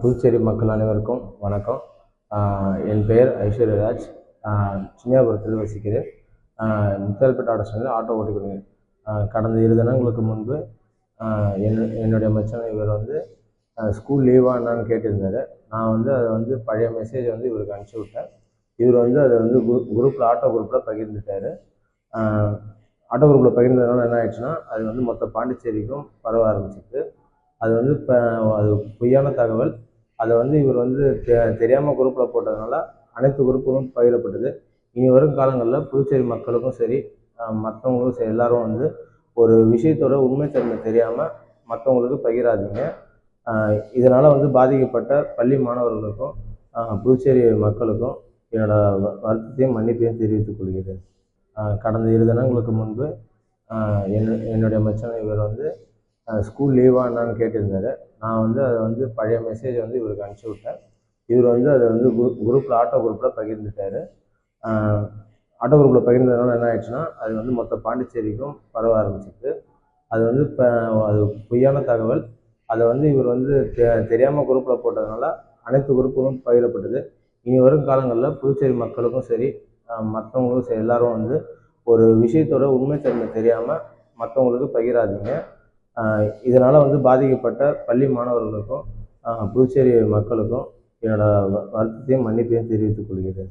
புதுச்சேரி மக்கள் அனைவருக்கும் வணக்கம். என் பெயர் ஐஸ்வர்யராஜ். சின்னியாபுரத்தில் வசிக்கிறேன். ஆஹ் முத்தால்பேட்டை ஆட்டோ ஸ்டாண்டில் ஆட்டோ ஓட்டிக்கிறேன் கடந்த இரு தினங்களுக்கு முன்பு என் என்னுடைய மச்சான் இவர் வந்து ஸ்கூல் லீவா என்னன்னு கேட்டிருந்தார். நான் வந்து அதை வந்து பழைய மெசேஜ் வந்து இவருக்கு அனுப்பிச்சி விட்டேன். இவர் வந்து அதை வந்து குரூப்பில் ஆட்டோ குரூப்பில் பகிர்ந்துட்டார். ஆட்டோ குரூப்பில் பகிர்ந்ததுனால என்ன ஆயிடுச்சுன்னா அது வந்து மொத்த பாண்டிச்சேரிக்கும் பரவ ஆரம்பிச்சிது அது வந்து இப்போ அது பொய்யான தகவல். அதை வந்து இவர் வந்து தெ தெரியாமல் குரூப்பில் போட்டதுனால அனைத்து குரூப்புகளும் பகிரப்பட்டது. இனி வரும் காலங்களில் புதுச்சேரி மக்களுக்கும் சரி மற்றவங்களுக்கும் சரி எல்லாரும் வந்து ஒரு விஷயத்தோட உண்மைத்தன்மை தெரியாமல் மற்றவங்களுக்கு பகிராதீங்க. இதனால் வந்து பாதிக்கப்பட்ட பள்ளி மாணவர்களுக்கும் புதுச்சேரி மக்களுக்கும் என்னோடய வ- வருத்தத்தையும் மன்னிப்பையும் தெரிவித்துக் கொள்கிறேன். கடந்த இரு தினங்களுக்கு முன்பு என் என்னுடைய மச்சான் இவர் வந்து ஸ்கூல் லீவா என்னன்னு கேட்டிருந்தாரு. நான் வந்து அதை வந்து பழைய மெசேஜ் வந்து இவருக்கு அனுப்பிச்சி விட்டேன். இவர் வந்து அதை வந்து குரூப்பில் ஆட்டோ குரூப்பில் பகிர்ந்துட்டார். ஆட்டோ குரூப்பில் பகிர்ந்ததுனால என்ன ஆயிடுச்சுன்னா அது வந்து மொத்த பாண்டிச்சேரிக்கும் பரவ ஆரம்பிச்சிட்டு அது வந்து இப்போ அது பொய்யான தகவல். அதை வந்து இவர் வந்து தெ தெரியாமல் குரூப்பில் போட்டதுனால அனைத்து குரூப்புகளும் பகிரப்பட்டது. இனி வரும் காலங்களில் புதுச்சேரி மக்களுக்கும் சரி மற்றவங்களுக்கும் சரி எல்லாரும் வந்து ஒரு விஷயத்தோட உண்மைத்தன்மை தெரியாமல் மற்றவங்களுக்கு பகிராதீங்க. இதனால் வந்து பாதிக்கப்பட்ட பள்ளி மாணவர்களுக்கும் புதுச்சேரி மக்களுக்கும் என்னோடய வருத்தத்தையும் மன்னிப்பையும் தெரிவித்துக் கொள்கிறேன்.